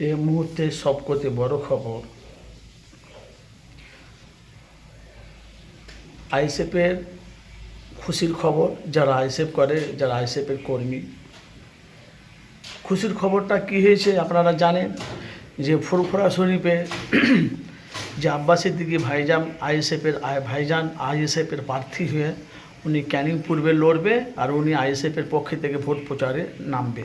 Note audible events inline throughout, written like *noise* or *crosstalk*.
এই মুহূর্তে সবকতে বড় খবর। আইএসএফের খুশির খবর, যারা আইএসএফ করে, যারা আইএসএফের কর্মী। খুশির খবরটা কী হয়েছে আপনারা জানেন? যে ফুরফুরা শরীফে *clears throat* যে আব্বাস সিদ্দিকি ভাইজান, আইএসএফের ভাইজান, আইএসএফের প্রার্থী হয়ে উনি ক্যানিং পূর্বে লড়বে আর উনি আইএসএফের পক্ষে থেকে ভোট প্রচারে নামবে।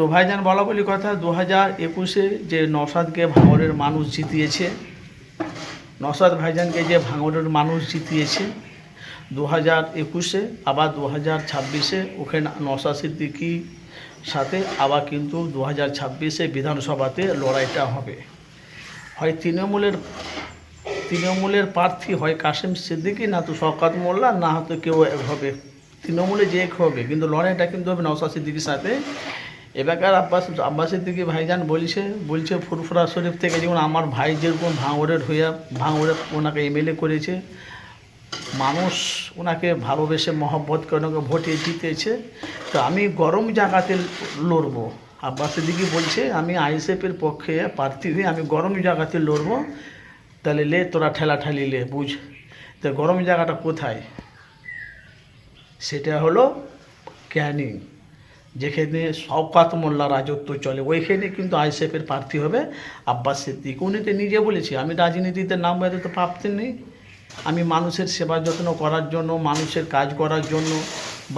তো ভাইজান বলা বলি কথা দু হাজার একুশে যে নসাদকে ভাঙরের মানুষ জিতিয়েছে নসাদ ভাইজানকে যে ভাঙরের মানুষ জিতিয়েছে দু হাজার একুশে, আবার দু হাজার ছাব্বিশে ওখানে নসাদ সিদ্দিকি সাথে আবার কিন্তু দু হাজার ছাব্বিশে বিধানসভাতে লড়াইটা হবে। হয় তৃণমূলের তৃণমূলের প্রার্থী হয় কাশেম সিদ্দিকি, না তো শওকাত মোল্লা, না হয়তো কেউ হবে। তৃণমূলে যে হবে, কিন্তু লড়াইটা কিন্তু হবে নওসাদ সিদ্দিকির সাথে। এবারকার আব্বাস আব্বাস সিদ্দিকি ভাইজান বলছে বলছে ফুরফুরা শরীফ থেকে যেমন আমার ভাই যেরকম ভাঙড়ের হইয়া ভাঙড়ে ওনাকে এমএলএ করেছে, মানুষ ওনাকে ভালোবেসে মহব্বত করে ওনাকে ভোটে জিতেছে। তো আমি গরম জায়গাতে লড়বো। আব্বাস দিকে বলছে, আমি আইএসএফের পক্ষে প্রার্থী হয়ে আমি গরম জায়গাতে লড়ব। তাহলে লে, তোরা ঠেলা ঠেলি লে, বুঝ। তো গরম জায়গাটা কোথায়? সেটা হলো ক্যানিং। যেখানে শওকাত মোল্লা রাজত্ব চলে, ওইখানে কিন্তু আইএসএফের প্রার্থী হবে আব্বাস সিদ্দিক। উনি তো নিজে বলেছি, আমি রাজনীতিতে নাম বেঁধে তো প্রাপ্তি নেই। আমি মানুষের সেবা যত্ন করার জন্য, মানুষের কাজ করার জন্য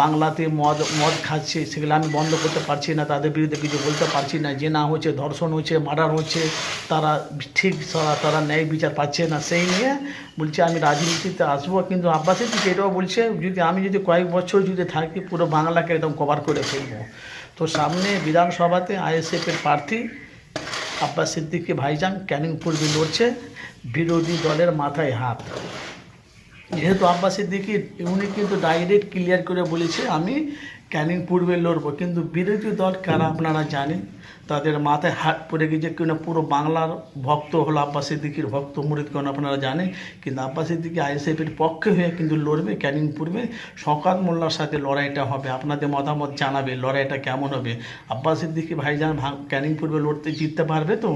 বাংলাতে মদ মদ খাচ্ছে, সেগুলো আমি বন্ধ করতে পারছি না, তাদের বিরুদ্ধে কিছু বলতে পারছি না যে না হচ্ছে, ধর্ষণ হচ্ছে, মার্ডার হচ্ছে, তারা ঠিক তারা ন্যায় বিচার পাচ্ছে না, সেই নিয়ে বলছে আমি রাজনীতিতে আসব, কিন্তু আব্বাসের দিকে এটাও বলছে, যদি আমি যদি কয়েক বছর যদি থাকি, পুরো বাংলাকে একদম কভার করে ফেলব। তো সামনে বিধানসভাতে আইএসএফের প্রার্থী আব্বাস সিদ্দিকি ভাইজান ক্যানিং পূর্বে লড়ছে, বিরোধী দলের মাথায় হাত। যেহেতু আব্বাস সিদ্দিকি উনি কিন্তু ডাইরেক্ট ক্লিয়ার করে বলেছে, আমি ক্যানিং পূর্বে লড়বো। কিন্তু বিরোধী দল কারা আপনারা জানেন? তাদের মাথায় হাত পড়ে গিয়েছে কিনা, পুরো বাংলার ভক্ত হলো আব্বাস সিদ্দিকির ভক্ত মুরিদগণ আপনারা জানেন। কিন্তু আব্বাস সিদ্দিকি আইএসএফের পক্ষে হয়ে কিন্তু লড়বে ক্যানিং পূর্বে। শকাত মোল্লার সাথে লড়াইটা হবে, আপনাদের মতামত জানাবে, লড়াইটা কেমন হবে? আব্বাস সিদ্দিকি ভাইজান ক্যানিং পূর্বে লড়তে জিততে পারবে তো?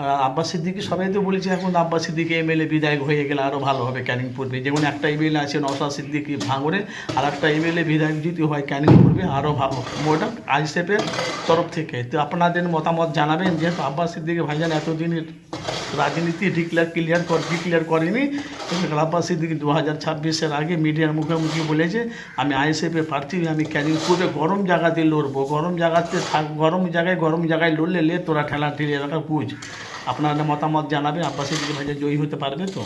আর আব্বাস সিদ্দিকি সবাই তো বলেছে, এখন আব্বাস সিদ্দিকি এমএলএ বিধায়ক হয়ে গেলে আরও ভালো হবে ক্যানিং পূর্বে যেমন একটা এমএলএ আছে নওশাদ সিদ্দিকি ভাঙড়ে, আর একটা এমএলএ বিধায়ক যদি হয় ক্যানিং পূর্বে আরও ভালো ওটা আইসেপের তরফ থেকে। তো আপনাদের মতামত জানাবেন যেহেতু আব্বাস সিদ্দিকি ভাইজান এতদিনের রাজনীতি ডিক্লেয়ার ক্লিয়ার কর ডিক্লেয়ার করেনি। কিন্তু আব্বাস সিদ্দিকি দু হাজার ছাব্বিশের আগে মিডিয়ার মুখোমুখি বলেছে, আমি আইএসএফে প্রার্থী, আমি ক্যারিং করে গরম জায়গাতে লড়বো। গরম জায়গাতে থাক, গরম জায়গায় গরম জায়গায় লড়লে লে তোরা ঠেলা ঠেলে, এলাকা বুঝ আপনারা মতামত জানাবে, আব্বাস সিদ্দিকি ভাইয়া জয়ী হতে পারবে তো?